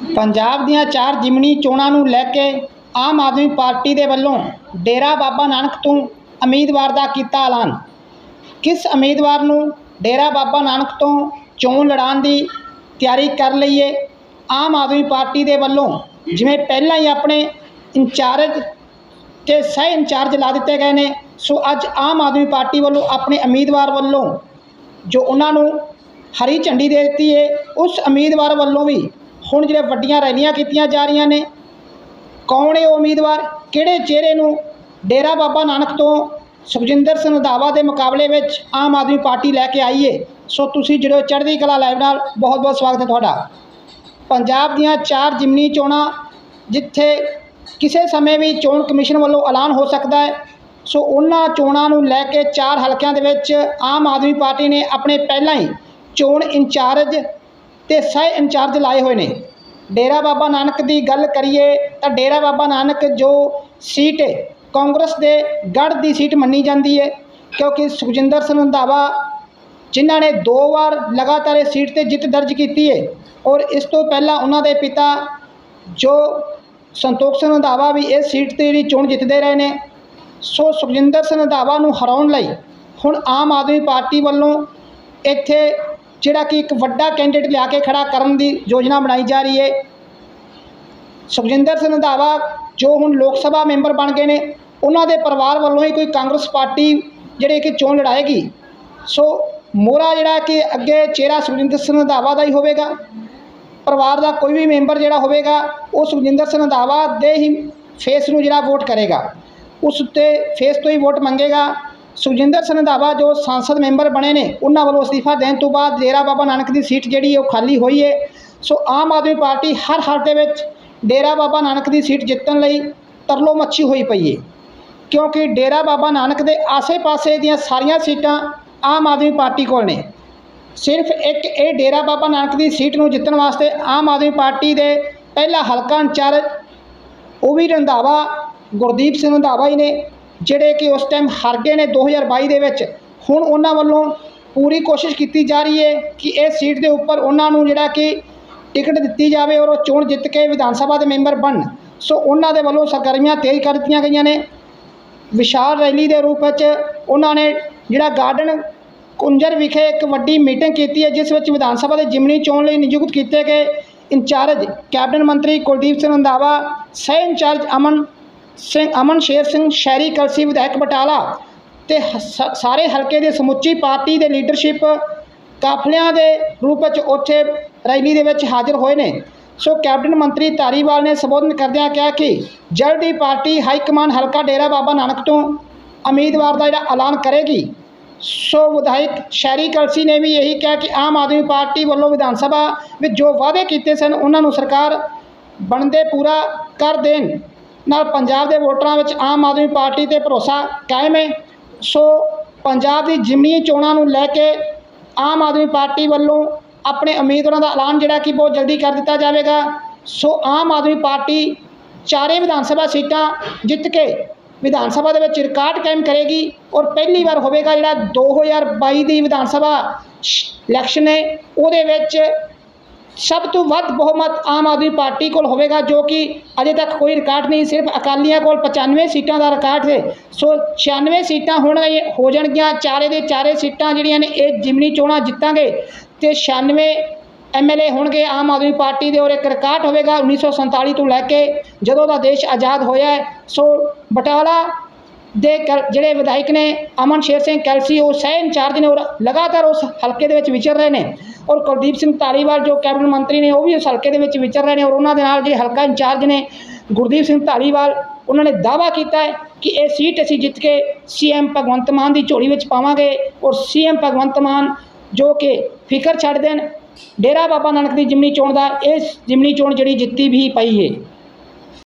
ਪੰਜਾਬ ਦੀਆਂ ਚਾਰ ਜ਼ਿਮਨੀ ਚੋਣਾਂ ਨੂੰ ਲੈ ਕੇ ਆਮ ਆਦਮੀ ਪਾਰਟੀ ਦੇ ਵੱਲੋਂ ਡੇਰਾ ਬਾਬਾ ਨਾਨਕ ਤੋਂ ਉਮੀਦਵਾਰ ਦਾ ਕੀਤਾ ਐਲਾਨ। ਕਿਸ ਉਮੀਦਵਾਰ ਨੂੰ ਡੇਰਾ ਬਾਬਾ ਨਾਨਕ ਤੋਂ ਚੋਣ ਲੜਾਉਣ ਦੀ ਤਿਆਰੀ ਕਰ ਲਈਏ? ਆਮ ਆਦਮੀ ਪਾਰਟੀ ਦੇ ਵੱਲੋਂ ਜਿਵੇਂ ਪਹਿਲਾਂ ਹੀ ਆਪਣੇ ਇੰਚਾਰਜ ਤੇ ਸਹਿ ਇੰਚਾਰਜ ਲਾ ਦਿੱਤੇ ਗਏ ਨੇ, ਸੋ ਅੱਜ ਆਮ ਆਦਮੀ ਪਾਰਟੀ ਵੱਲੋਂ ਆਪਣੇ ਉਮੀਦਵਾਰ ਵੱਲੋਂ ਜੋ ਉਹਨਾਂ ਨੂੰ ਹਰੀ ਝੰਡੀ ਦੇ ਦਿੱਤੀ ਹੈ ਉਸ ਉਮੀਦਵਾਰ ਵੱਲੋਂ ਵੀ ਹੁਣ ਜਿਹੜੇ ਵੱਡੀਆਂ ਰੈਲੀਆਂ ਕੀਤੀਆਂ ਜਾ ਰਹੀਆਂ ਨੇ, ਕੌਣ ਹੈ ਉਮੀਦਵਾਰ? ਕਿਹੜੇ ਚਿਹਰੇ ਨੂੰ? ਡੇਰਾ ਬਾਬਾ ਨਾਨਕ ਤੋਂ ਸੁਖਜਿੰਦਰ ਸਿੰਘ ਰੰਧਾਵਾ ਦੇ ਮੁਕਾਬਲੇ ਵਿੱਚ ਆਮ ਆਦਮੀ ਪਾਰਟੀ ਲੈ ਕੇ ਆਈ ਹੈ ਸੋ ਤੁਸੀਂ ਜਿਹੜੇ ਚੜ੍ਹਦੀ ਕਲਾ ਲਾਈਵ ਨਾਲ। ਬਹੁਤ ਬਹੁਤ ਸਵਾਗਤ ਹੈ ਤੁਹਾਡਾ। ਪੰਜਾਬ ਦੀਆਂ ਚਾਰ ਜਿਮਨੀ ਚੋਣਾਂ, ਜਿੱਥੇ ਕਿਸੇ ਸਮੇਂ ਵੀ ਚੋਣ ਕਮਿਸ਼ਨ ਵੱਲੋਂ ਐਲਾਨ ਹੋ ਸਕਦਾ ਹੈ, ਸੋ ਉਹਨਾਂ ਚੋਣਾਂ ਨੂੰ ਲੈ ਕੇ ਚਾਰ ਹਲਕਿਆਂ ਦੇ ਵਿੱਚ ਆਮ ਆਦਮੀ ਪਾਰਟੀ ਨੇ ਆਪਣੇ ਪਹਿਲਾਂ ਹੀ ਚੋਣ ਇੰਚਾਰਜ ਤੇ ਸਹਿ ਇੰਚਾਰਜ ਲਾਏ ਹੋਏ ਨੇ। ਡੇਰਾ ਬਾਬਾ ਨਾਨਕ ਦੀ ਗੱਲ ਕਰੀਏ ਤਾਂ ਡੇਰਾ ਬਾਬਾ ਨਾਨਕ ਜੋ ਸੀਟ ਹੈ, ਕਾਂਗਰਸ ਦੇ ਗੜ੍ਹ ਦੀ ਸੀਟ ਮੰਨੀ ਜਾਂਦੀ ਹੈ, ਕਿਉਂਕਿ ਸੁਖਜਿੰਦਰ ਸਿੰਘ ਰੰਧਾਵਾ ਜਿਨ੍ਹਾਂ ਨੇ ਦੋ ਵਾਰ ਲਗਾਤਾਰ ਇਸ ਸੀਟ ਤੇ ਜਿੱਤ ਦਰਜ ਕੀਤੀ ਹੈ ਔਰ ਇਸ ਤੋਂ ਪਹਿਲਾਂ ਉਹਨਾਂ ਦੇ ਪਿਤਾ ਜੋ ਸੰਤੋਖ ਸਿੰਘ ਰੰਧਾਵਾ ਵੀ ਇਸ ਸੀਟ ਤੇ ਜਿਹੜੀ ਚੋਣ ਜਿੱਤਦੇ ਰਹੇ ਨੇ, ਸੋ ਸੁਖਜਿੰਦਰ ਸਿੰਘ ਰੰਧਾਵਾ ਨੂੰ ਹਰਾਉਣ ਲਈ ਹੁਣ ਆਮ ਆਦਮੀ ਪਾਰਟੀ ਵੱਲੋਂ ਇੱਥੇ ਜਿਹੜਾ ਕਿ ਇੱਕ ਵੱਡਾ ਕੈਂਡੀਡੇਟ ਲਿਆ ਕੇ ਖੜਾ ਕਰਨ ਦੀ ਯੋਜਨਾ ਬਣਾਈ ਜਾ ਰਹੀ ਹੈ। ਸੁਖਜਿੰਦਰ ਸਿੰਘ ਰੰਧਾਵਾ ਜੋ ਹੁਣ ਲੋਕ ਸਭਾ ਮੈਂਬਰ ਬਣ ਗਏ ਨੇ, ਉਹਨਾਂ ਦੇ ਪਰਿਵਾਰ ਵੱਲੋਂ ਹੀ ਕੋਈ ਕਾਂਗਰਸ ਪਾਰਟੀ ਜਿਹੜੇ ਕਿ ਚੋਣ ਲੜਾਏਗੀ। ਸੋ ਮੋਰਾ ਜਿਹੜਾ ਕਿ ਅੱਗੇ ਚਿਹਰਾ ਸੁਖਜਿੰਦਰ ਸਿੰਘ ਰੰਧਾਵਾ ਦਾ ਹੀ ਹੋਵੇਗਾ। ਪਰਿਵਾਰ ਦਾ ਕੋਈ ਵੀ ਮੈਂਬਰ ਜਿਹੜਾ ਹੋਵੇਗਾ, ਉਹ ਸੁਖਜਿੰਦਰ ਸਿੰਘ ਰੰਧਾਵਾ ਦੇ ਹੀ ਫੇਸ ਨੂੰ ਜਿਹੜਾ ਵੋਟ ਕਰੇਗਾ। ਉਸ ਉੱਤੇ ਫੇਸ ਤੋਂ ਹੀ ਵੋਟ ਮੰਗੇਗਾ। ਸੁਖਜਿੰਦਰ ਸਿੰਘ ਰੰਧਾਵਾ ਜੋ ਸੰਸਦ ਮੈਂਬਰ ਬਣੇ ਨੇ, ਉਹਨਾਂ ਵੱਲੋਂ ਅਸਤੀਫਾ ਦੇਣ ਤੋਂ ਬਾਅਦ ਡੇਰਾ ਬਾਬਾ ਨਾਨਕ ਦੀ ਸੀਟ ਜਿਹੜੀ ਉਹ ਖਾਲੀ ਹੋਈ ਹੈ। ਸੋ ਆਮ ਆਦਮੀ ਪਾਰਟੀ ਹਰ ਹਾਲ ਦੇ ਵਿੱਚ ਡੇਰਾ ਬਾਬਾ ਨਾਨਕ ਦੀ ਸੀਟ ਜਿੱਤਣ ਲਈ ਤਰਲੋ ਮੱਛੀ ਹੋਈ ਪਈ ਹੈ। ਕਿਉਂਕਿ ਡੇਰਾ ਬਾਬਾ ਨਾਨਕ ਦੇ ਆਸੇ-ਪਾਸੇ ਦੀਆਂ ਸਾਰੀਆਂ ਸੀਟਾਂ ਆਮ ਆਦਮੀ ਪਾਰਟੀ ਕੋਲ ਨੇ। ਸਿਰਫ ਇੱਕ ਇਹ ਡੇਰਾ ਬਾਬਾ ਨਾਨਕ ਦੀ ਸੀਟ ਨੂੰ ਜਿੱਤਣ ਵਾਸਤੇ ਆਮ ਆਦਮੀ ਪਾਰਟੀ ਦੇ ਪਹਿਲਾ ਹਲਕਾ ਇੰਚਾਰਜ ਉਹ ਵੀ ਰੰਧਾਵਾ, ਗੁਰਦੀਪ ਸਿੰਘ ਰੰਧਾਵਾ ਹੀ ਨੇ ਜਿਹੜੇ ਕਿ ਉਸ ਟਾਈਮ ਹਾਰ ਗਏ ਨੇ 2022 ਦੇ ਵਿੱਚ, ਹੁਣ ਉਹਨਾਂ ਵੱਲੋਂ ਪੂਰੀ ਕੋਸ਼ਿਸ਼ ਕੀਤੀ ਜਾ ਰਹੀ ਹੈ ਕਿ ਇਹ ਸੀਟ ਦੇ ਉੱਪਰ ਉਹਨਾਂ ਨੂੰ ਜਿਹੜਾ ਕਿ ਟਿਕਟ ਦਿੱਤੀ ਜਾਵੇ ਔਰ ਉਹ ਚੋਣ ਜਿੱਤ ਕੇ ਵਿਧਾਨ ਸਭਾ ਦੇ ਮੈਂਬਰ ਬਣਨ। ਸੋ ਉਹਨਾਂ ਦੇ ਵੱਲੋਂ ਸਰਗਰਮੀਆਂ ਤੇਜ਼ ਕਰ ਦਿੱਤੀਆਂ ਗਈਆਂ ਨੇ। ਵਿਸ਼ਾਲ ਰੈਲੀ ਦੇ ਰੂਪ ਵਿੱਚ ਉਹਨਾਂ ਨੇ ਜਿਹੜਾ ਗਾਰਡਨ ਕੁੰਜਰ ਵਿਖੇ ਇੱਕ ਵੱਡੀ ਮੀਟਿੰਗ ਕੀਤੀ ਹੈ, ਜਿਸ ਵਿੱਚ ਵਿਧਾਨ ਸਭਾ ਦੇ ਜਿਮਨੀ ਚੋਣ ਲਈ ਨਿਯੁਕਤ ਕੀਤੇ ਗਏ ਇੰਚਾਰਜ ਕੈਬਨਿਟ ਮੰਤਰੀ ਕੁਲਦੀਪ ਸਿੰਘ ਰੰਧਾਵਾ, ਸਹਿ ਇੰਚਾਰਜ ਅਮਨ ਸਿੰਘ ਅਮਨ ਸ਼ੇਰ ਸਿੰਘ, ਸ਼ਹਿਰੀ ਕਲਸੀ ਵਿਧਾਇਕ ਬਟਾਲਾ ਤੇ ਹ- ਸਾਰੇ ਹਲਕੇ ਦੇ ਸਮੁੱਚੀ ਪਾਰਟੀ ਦੇ ਲੀਡਰਸ਼ਿਪ ਕਾਫਲਿਆਂ ਦੇ ਰੂਪ ਵਿੱਚ ਉੱਥੇ ਰੈਲੀ ਦੇ ਵਿੱਚ ਹਾਜ਼ਰ ਹੋਏ ਨੇ। ਸੋ ਕੈਬਨਿਟ ਮੰਤਰੀ ਧਾਰੀਵਾਲ ਨੇ ਸੰਬੋਧਨ ਕਰਦਿਆਂ ਕਿਹਾ ਕਿ ਜਲਦ ਹੀ ਪਾਰਟੀ ਹਾਈ ਕਮਾਂਡ ਹਲਕਾ ਡੇਰਾ ਬਾਬਾ ਨਾਨਕ ਤੋਂ ਉਮੀਦਵਾਰ ਦਾ ਜਿਹੜਾ ਐਲਾਨ ਕਰੇਗੀ। ਸੋ ਵਿਧਾਇਕ ਸ਼ਹਿਰੀ ਕਲਸੀ ਨੇ ਵੀ ਇਹੀ ਕਿਹਾ ਕਿ ਆਮ ਆਦਮੀ ਪਾਰਟੀ ਵੱਲੋਂ ਵਿਧਾਨ ਸਭਾ ਵਿੱਚ ਜੋ ਵਾਅਦੇ ਕੀਤੇ ਸਨ, ਉਹਨਾਂ ਨੂੰ ਸਰਕਾਰ ਬਣਦੇ ਪੂਰਾ ਕਰ ਦੇਣ। ਨਾਲ ਪੰਜਾਬ ਦੇ ਵੋਟਰਾਂ ਵਿੱਚ ਆਮ ਆਦਮੀ ਪਾਰਟੀ ਤੇ ਭਰੋਸਾ ਕਾਇਮ ਹੈ। ਸੋ ਪੰਜਾਬ ਦੀ ਜਿਮਨੀ ਚੋਣਾਂ ਨੂੰ ਲੈ ਕੇ ਆਮ ਆਦਮੀ ਪਾਰਟੀ ਵੱਲੋਂ ਆਪਣੇ ਉਮੀਦਵਾਰਾਂ ਦਾ ਐਲਾਨ ਜਿਹੜਾ ਕਿ ਬਹੁਤ ਜਲਦੀ ਕਰ ਦਿੱਤਾ ਜਾਵੇਗਾ। ਸੋ ਆਮ ਆਦਮੀ ਪਾਰਟੀ ਚਾਰੇ ਵਿਧਾਨ ਸਭਾ ਸੀਟਾਂ ਜਿੱਤ ਕੇ ਵਿਧਾਨ ਸਭਾ ਦੇ ਵਿੱਚ ਰਿਕਾਰਡ ਕਾਇਮ ਕਰੇਗੀ ਔਰ ਪਹਿਲੀ ਵਾਰ ਹੋਵੇਗਾ ਜਿਹੜਾ 2022 ਦੀ ਵਿਧਾਨ ਸਭਾ ਇਲੈਕਸ਼ਨ ਹੈ। ਉਹਦੇ ਵਿੱਚ ਸਭ ਤੋਂ ਵੱਧ ਬਹੁਮਤ ਆਮ ਆਦਮੀ ਪਾਰਟੀ ਕੋਲ ਹੋਵੇਗਾ, ਜੋ ਕਿ ਅਜੇ ਤੱਕ ਕੋਈ ਰਿਕਾਰਡ ਨਹੀਂ, ਸਿਰਫ ਅਕਾਲੀਆਂ ਕੋਲ 95 ਸੀਟਾਂ ਦਾ ਰਿਕਾਰਡ ਹੈ। ਸੋ 96 ਸੀਟਾਂ ਹੁਣ ਹੋ ਜਾਣਗੀਆਂ, ਚਾਰੇ ਦੇ ਚਾਰੇ ਸੀਟਾਂ ਜਿਹੜੀਆਂ ਨੇ, ਇਹ ਜਿਮਨੀ ਚੋਣਾਂ ਜਿੱਤਾਂਗੇ ਤੇ 96 ਐਮਐਲਏ ਹੋਣਗੇ ਆਮ ਆਦਮੀ ਪਾਰਟੀ ਦੇ ਔਰ ਇੱਕ ਰਿਕਾਰਡ ਹੋਵੇਗਾ 1947 ਤੋਂ ਲੈ ਕੇ ਜਦੋਂ ਦਾ ਦੇਸ਼ ਆਜ਼ਾਦ ਹੋਇਆ ਸੋ ਬਟਾਲਾ ਦੇ ਕਲ- ਜਿਹੜੇ ਵਿਧਾਇਕ ਨੇ ਅਮਨ ਸ਼ੇਰ ਸਿੰਘ ਕੈਲਸੀ, ਉਹ ਸਹਿ ਇੰਚਾਰਜ ਨੇ ਔਰ ਲਗਾਤਾਰ ਉਸ ਹਲਕੇ ਦੇ ਵਿੱਚ ਵਿਚਰ ਰਹੇ ਨੇ। ਔਰ ਕੁਲਦੀਪ ਸਿੰਘ ਧਾਲੀਵਾਲ ਜੋ ਕੈਬਨਿਟ ਮੰਤਰੀ ਨੇ ਉਹ ਵੀ ਉਸ ਹਲਕੇ ਦੇ ਵਿੱਚ ਵਿਚਰ ਰਹੇ ਨੇ ਔਰ ਉਹਨਾਂ ਦੇ ਨਾਲ ਜਿਹੜੇ ਹਲਕਾ ਇੰਚਾਰਜ ਨੇ ਗੁਰਦੀਪ ਸਿੰਘ ਧਾਲੀਵਾਲ, ਉਹਨਾਂ ਨੇ ਦਾਅਵਾ ਕੀਤਾ ਹੈ ਕਿ ਇਹ ਸੀਟ ਅਸੀਂ ਜਿੱਤ ਕੇ ਸੀਐਮ ਭਗਵੰਤ ਮਾਨ ਦੀ ਝੋਲੀ ਵਿੱਚ ਪਾਵਾਂਗੇ ਔਰ ਸੀਐਮ ਭਗਵੰਤ ਮਾਨ ਜੋ ਕਿ ਫਿਕਰ ਛੱਡ ਦੇਣ, ਡੇਰਾ ਬਾਬਾ ਨਾਨਕ ਦੀ ਜਿਮਨੀ ਚੋਣ ਦਾ ਇਹ ਜਿਮਨੀ ਚੋਣ ਜਿਹੜੀ ਜਿੱਤੀ ਵੀ ਪਈ ਹੈ